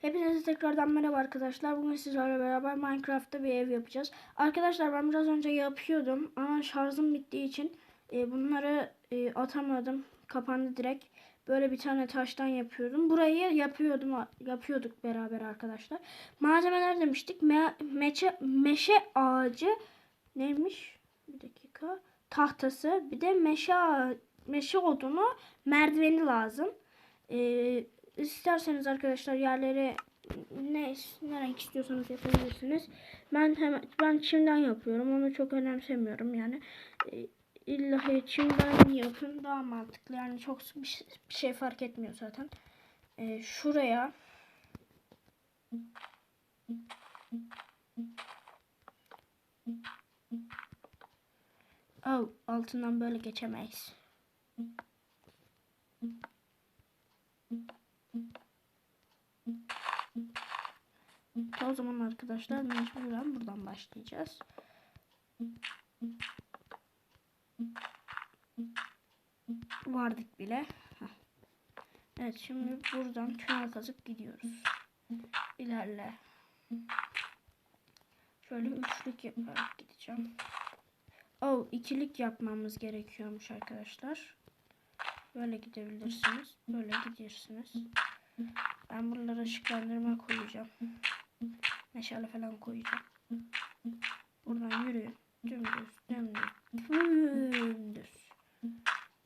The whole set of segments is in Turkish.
Hepinize tekrardan merhaba arkadaşlar. Bugün sizlerle beraber Minecraft'ta bir ev yapacağız. Arkadaşlar ben biraz önce yapıyordum ama şarjım bittiği için e, bunları e, atamadım. Kapandı direkt. Böyle bir tane taştan yapıyordum. Burayı yapıyordum yapıyorduk beraber arkadaşlar. Malzemeler demiştik. Me meçe, meşe ağacı neymiş? Bir dakika. Tahtası. Bir de meşe meşe odunu merdiveni lazım. Ee, isterseniz arkadaşlar yerlere ne, ne renk istiyorsanız yapabilirsiniz. Ben hemen ben çimden yapıyorum. Onu çok önemsemiyorum yani. Ee, illa çimden yapın daha mantıklı. Yani çok bir şey, bir şey fark etmiyor zaten. Ee, şuraya Oh, altından böyle geçemeyiz. O zaman arkadaşlar mecburen buradan başlayacağız. Vardık bile. Evet şimdi buradan tünel kazıp gidiyoruz. İlerle. Şöyle üçlük yaparak gideceğim. Oh ikilik yapmamız gerekiyormuş arkadaşlar. Böyle gidebilirsiniz. Böyle gidersiniz. Ben buralara ışıklandırma koyacağım. Meşale falan koyacağım. Buradan yürüyün. Dümdüz, dümdüz, dümdüz.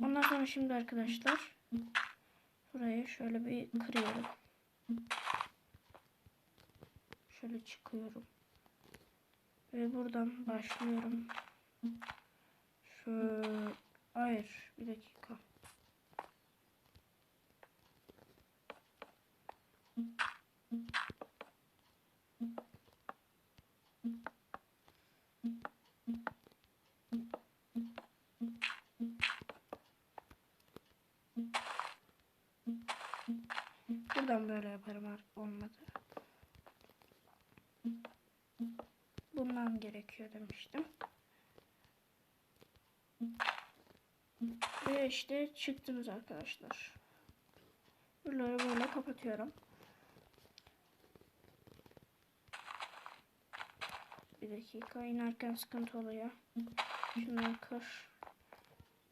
Ondan sonra şimdi arkadaşlar burayı şöyle bir kırıyorum. Şöyle çıkıyorum. Ve buradan başlıyorum. Şöyle hayır bir dakika. Buradan böyle yaparım ar- olmadı. Bundan gerekiyor demiştim. Ve işte çıktınız arkadaşlar. Buraları böyle kapatıyorum. Bir dakika inerken sıkıntı oluyor. Şunları kır.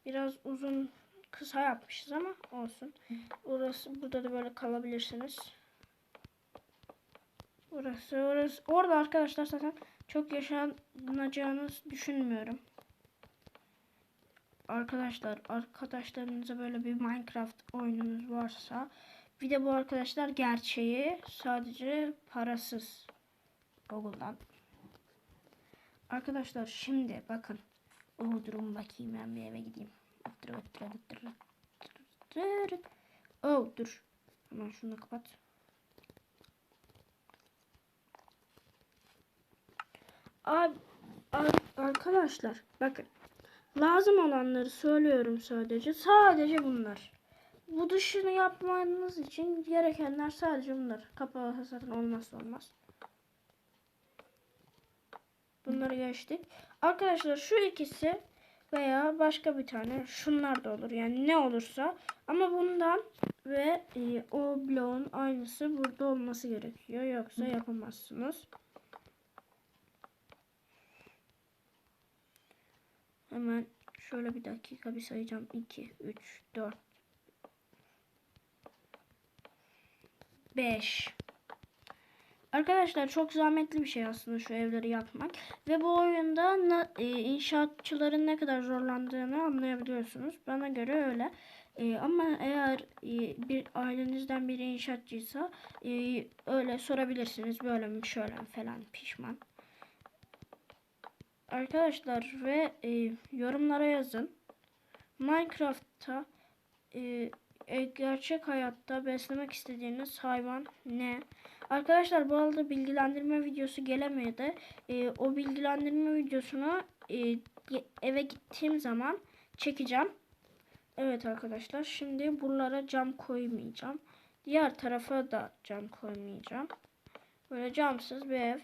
Biraz uzun kısa yapmışız ama olsun. Burası burada da böyle kalabilirsiniz. Burası orası orada arkadaşlar zaten çok yaşanacağınız düşünmüyorum. Arkadaşlar arkadaşlarınıza böyle bir Minecraft oyununuz varsa bir de bu arkadaşlar gerçeği sadece parasız Google'dan. Arkadaşlar şimdi bakın. O durum bakayım ben bir eve gideyim. Oh dur. Hemen şunu kapat. Abi, arkadaşlar bakın. Lazım olanları söylüyorum sadece. Sadece bunlar. Bu dışını yapmanız için gerekenler sadece bunlar. Kapalı hasarın olmazsa olmaz. Bunları geçtik. Arkadaşlar şu ikisi veya başka bir tane şunlar da olur. Yani ne olursa ama bundan ve e, o bloğun aynısı burada olması gerekiyor. Yoksa yapamazsınız. Hemen şöyle bir dakika bir sayacağım. 2, 3, 4, 5. Arkadaşlar çok zahmetli bir şey aslında şu evleri yapmak. Ve bu oyunda e, inşaatçıların ne kadar zorlandığını anlayabiliyorsunuz. Bana göre öyle. E, ama eğer e, bir ailenizden biri inşaatçıysa e, öyle sorabilirsiniz. Böyle mi şöyle mi falan pişman. Arkadaşlar ve e, yorumlara yazın. Minecraft'ta e, e, gerçek hayatta beslemek istediğiniz hayvan ne? Arkadaşlar bu arada bilgilendirme videosu gelemedi. E, o bilgilendirme videosunu e, eve gittiğim zaman çekeceğim. Evet arkadaşlar şimdi buralara cam koymayacağım. Diğer tarafa da cam koymayacağım. Böyle camsız bir ev.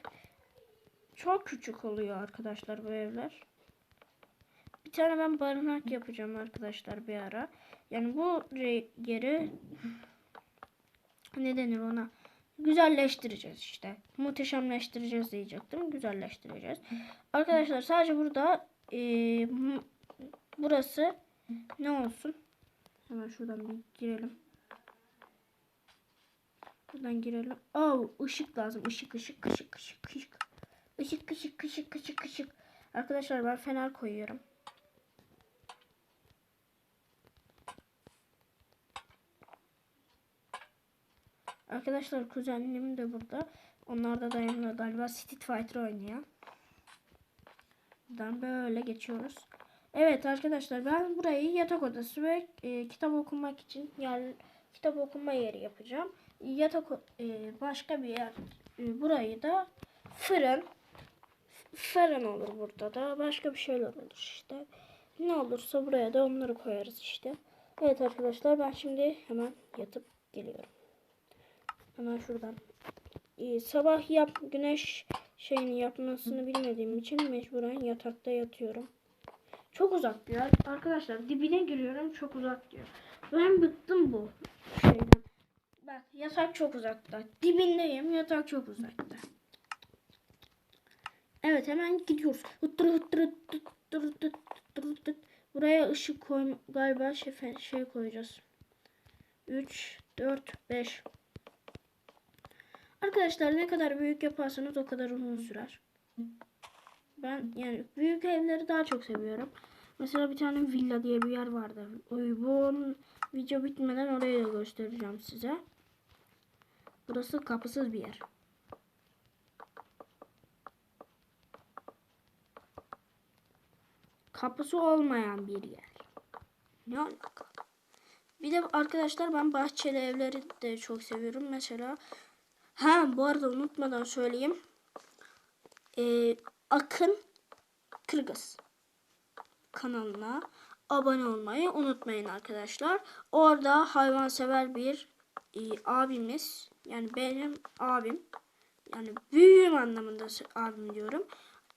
Çok küçük oluyor arkadaşlar bu evler. Bir tane ben barınak yapacağım arkadaşlar bir ara. Yani bu yeri ne denir ona? Güzelleştireceğiz işte. Muhteşemleştireceğiz diyecektim. Güzelleştireceğiz. Arkadaşlar sadece burada e, burası ne olsun? Hemen şuradan bir girelim. Buradan girelim. Oh, ışık lazım. Işık, ışık, ışık, ışık, ışık. Işık, ışık, ışık, ışık, ışık. Arkadaşlar ben fener koyuyorum. Arkadaşlar kuzenim de burada. Onlar da dayanıyor galiba Street Fighter oynuyor. Buradan böyle geçiyoruz. Evet arkadaşlar ben burayı yatak odası ve e, kitap okumak için yer kitap okuma yeri yapacağım. Yatak e, başka bir yer. E, burayı da fırın fırın olur burada da başka bir şeyler olur işte. Ne olursa buraya da onları koyarız işte. Evet arkadaşlar ben şimdi hemen yatıp geliyorum. Hemen şuradan. Ee, sabah yap güneş şeyini yapmasını bilmediğim için mecburen yatakta yatıyorum. Çok uzak diyor. Arkadaşlar dibine giriyorum çok uzak diyor. Ben bıktım bu şeyden. Bak yatak çok uzakta. Dibindeyim yatak çok uzakta. Evet hemen gidiyoruz. Buraya ışık koy galiba şey, şey koyacağız. 3, 4, 5. Arkadaşlar ne kadar büyük yaparsanız o kadar uzun sürer. Ben yani büyük evleri daha çok seviyorum. Mesela bir tane villa diye bir yer vardı. Bu video bitmeden orayı da göstereceğim size. Burası kapısız bir yer. Kapısı olmayan bir yer. Ne alaka? Bir de arkadaşlar ben bahçeli evleri de çok seviyorum. Mesela Ha bu arada unutmadan söyleyeyim. Ee, Akın Kırgız kanalına abone olmayı unutmayın arkadaşlar. Orada hayvansever bir e, abimiz yani benim abim yani büyüğüm anlamında abim diyorum.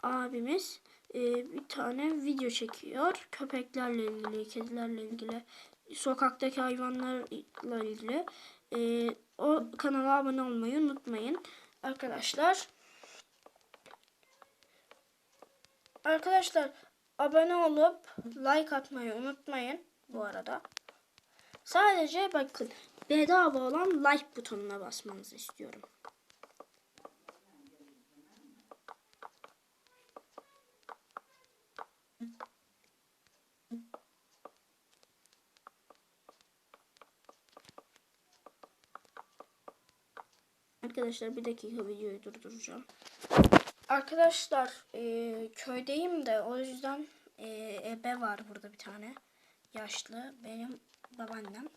Abimiz e, bir tane video çekiyor. Köpeklerle ilgili, kedilerle ilgili, sokaktaki hayvanlarla ilgili. E, o kanala abone olmayı unutmayın arkadaşlar. Arkadaşlar abone olup like atmayı unutmayın bu arada. Sadece bakın bedava olan like butonuna basmanızı istiyorum. Arkadaşlar bir dakika videoyu durduracağım. Arkadaşlar e, köydeyim de o yüzden e, ebe var burada bir tane. Yaşlı benim babaannem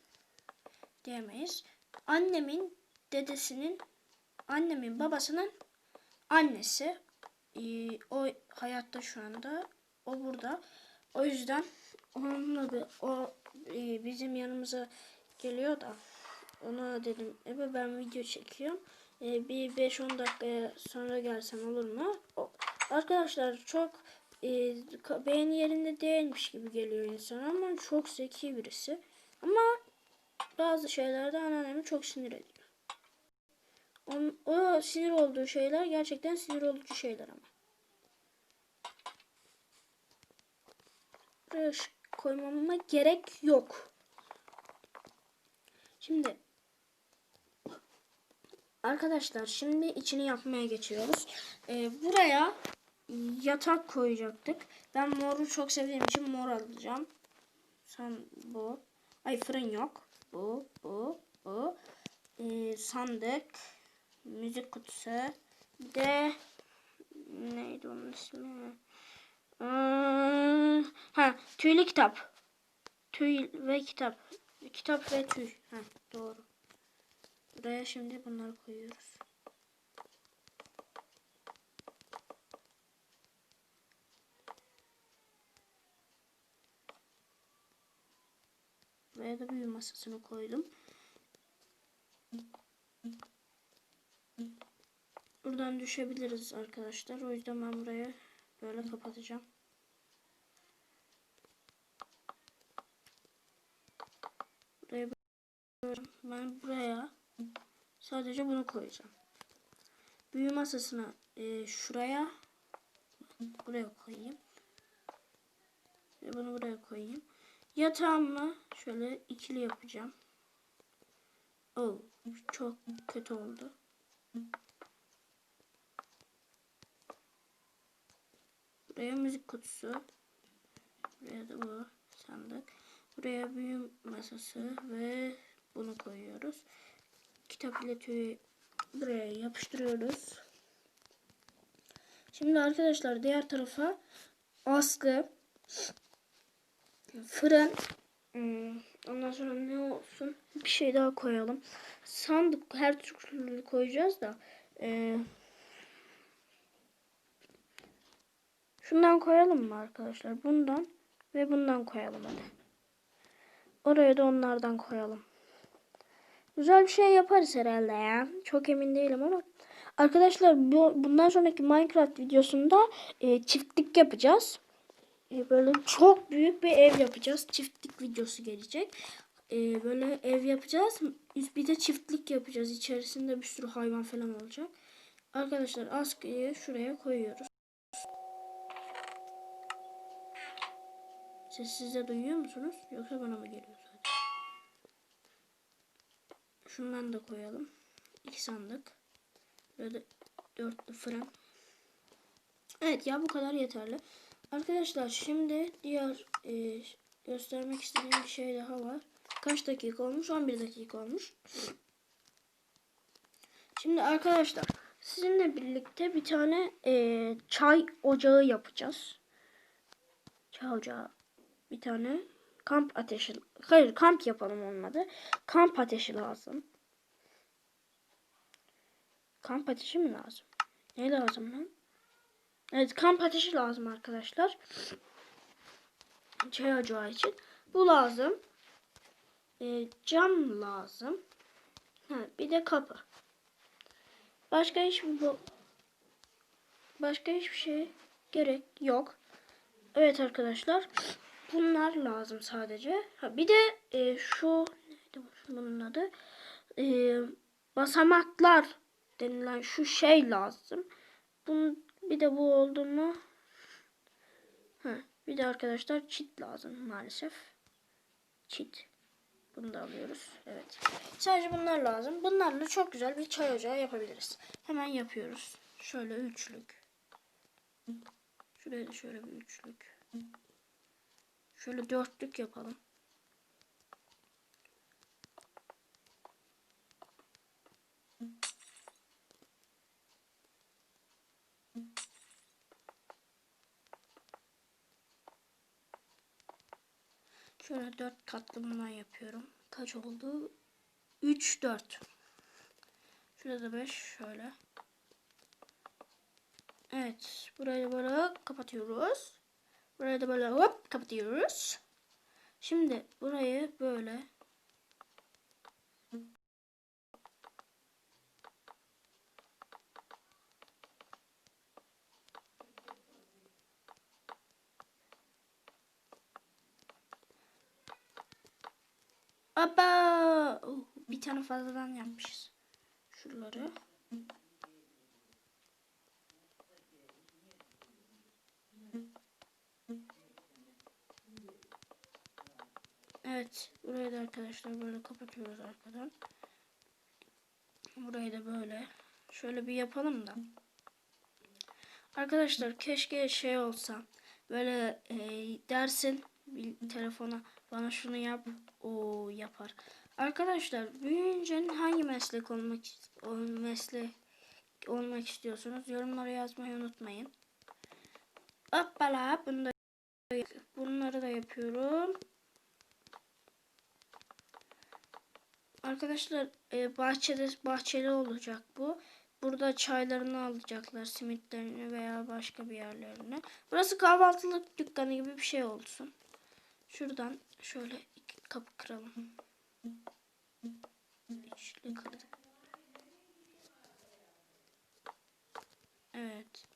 diyemeyiz. Annemin dedesinin annemin babasının annesi e, o hayatta şu anda o burada. O yüzden onunla bir, o e, bizim yanımıza geliyor da ona dedim ebe ben video çekiyorum. E, bir 5-10 dakika sonra gelsen olur mu? O, arkadaşlar çok e, beğeni yerinde değilmiş gibi geliyor insan ama çok zeki birisi. Ama bazı şeylerde anneannemi çok sinir ediyor. Onun, o sinir olduğu şeyler gerçekten sinir olucu şeyler ama. Buraya koymama gerek yok. Şimdi Arkadaşlar şimdi içini yapmaya geçiyoruz. Ee, buraya yatak koyacaktık. Ben moru çok sevdiğim için mor alacağım. Sen bu. Ay fırın yok. Bu, bu, bu. Ee, sandık. Müzik kutusu. De neydi onun ismi? Ee, ha, tüylü kitap. Tüy ve kitap. Kitap ve tüy. Ha, doğru. Buraya şimdi bunları koyuyoruz. Buraya da büyü masasını koydum. Buradan düşebiliriz arkadaşlar. O yüzden ben buraya böyle kapatacağım. Buraya ben buraya sadece bunu koyacağım. Büyü masasını e, şuraya buraya koyayım. Ve bunu buraya koyayım. Yatağımı şöyle ikili yapacağım. Oh, çok kötü oldu. Buraya müzik kutusu. Buraya da bu sandık. Buraya büyü masası ve bunu koyuyoruz. Kitap iletüyü buraya yapıştırıyoruz. Şimdi arkadaşlar diğer tarafa askı, fırın, hmm, ondan sonra ne olsun bir şey daha koyalım. Sandık her türlü koyacağız da e, şundan koyalım mı arkadaşlar? Bundan ve bundan koyalım hadi. Oraya da onlardan koyalım. Güzel bir şey yaparız herhalde ya. Çok emin değilim ama. Arkadaşlar bu, bundan sonraki Minecraft videosunda e, çiftlik yapacağız. E, böyle çok büyük bir ev yapacağız. Çiftlik videosu gelecek. E, böyle ev yapacağız. Bir de çiftlik yapacağız. İçerisinde bir sürü hayvan falan olacak. Arkadaşlar askıyı şuraya koyuyoruz. Ses size duyuyor musunuz? Yoksa bana mı geliyor sadece? Şundan da koyalım. İki sandık. Böyle dörtlü fırın. Evet ya bu kadar yeterli. Arkadaşlar şimdi diğer e, göstermek istediğim bir şey daha var. Kaç dakika olmuş? 11 dakika olmuş. Şimdi arkadaşlar sizinle birlikte bir tane e, çay ocağı yapacağız. Çay ocağı. Bir tane kamp ateşi. Hayır kamp yapalım olmadı. Kamp ateşi lazım. Kamp ateşi mi lazım? Ne lazım lan? Evet kamp ateşi lazım arkadaşlar. Çay ocağı için. Bu lazım. Ee, cam lazım. Ha, bir de kapı. Başka hiçbir bu başka hiçbir şey gerek yok. Evet arkadaşlar. Bunlar lazım sadece. Ha, bir de e, şu neydi bunun adı? E, basamaklar denilen şu şey lazım. Bunun bir de bu oldu mu? Ha, bir de arkadaşlar çit lazım maalesef. Çit. Bunu da alıyoruz. Evet. Sadece bunlar lazım. Bunlarla çok güzel bir çay ocağı yapabiliriz. Hemen yapıyoruz. Şöyle üçlük. Şuraya da şöyle bir üçlük. Şöyle dörtlük yapalım. Şöyle dört katlı bundan yapıyorum. Kaç oldu? 3 4. Şurada da 5 şöyle. Evet, burayı böyle kapatıyoruz. Burayı da böyle hop kapatıyoruz. Şimdi burayı böyle Aba! Oh, bir tane fazladan yapmışız. Şuraları. Evet. Burayı da arkadaşlar böyle kapatıyoruz arkadan. Burayı da böyle. Şöyle bir yapalım da. Arkadaşlar keşke şey olsa. Böyle e, dersin bir telefona bana şunu yap. O yapar. Arkadaşlar büyüyünce hangi meslek olmak meslek olmak istiyorsunuz? Yorumlara yazmayı unutmayın. Hoppala bunu da bunları da yapıyorum. Arkadaşlar e, bahçede bahçeli olacak bu. Burada çaylarını alacaklar, simitlerini veya başka bir yerlerini. Burası kahvaltılık dükkanı gibi bir şey olsun. Şuradan şöyle iki kapı kıralım. Üçlü kırdık. Evet.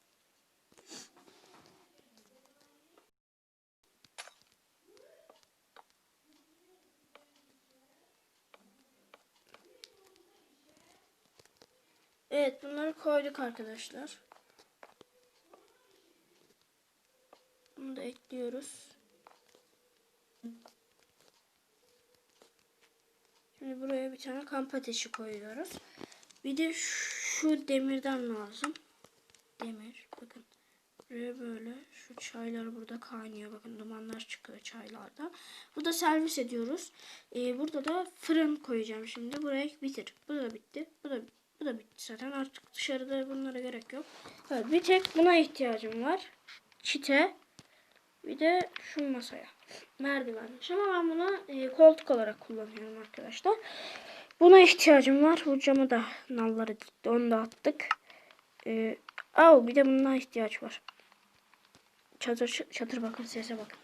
Evet bunları koyduk arkadaşlar. Bunu da ekliyoruz. Şimdi buraya bir tane kamp ateşi koyuyoruz. Bir de şu demirden lazım. Demir. Bakın. Buraya böyle şu çaylar burada kaynıyor. Bakın dumanlar çıkıyor çaylarda. Burada servis ediyoruz. Ee, burada da fırın koyacağım şimdi. Buraya bitir. Bu da bitti. Bu da bu da bitti zaten. Artık dışarıda bunlara gerek yok. Evet, bir tek buna ihtiyacım var. Çite. Bir de şu masaya. Merdivenmiş ama ben bunu e, koltuk olarak kullanıyorum arkadaşlar. Buna ihtiyacım var. Bu camı da nalları dikti. Onu da attık. E, au, bir de buna ihtiyaç var. Çadır, çadır bakın sese bakın.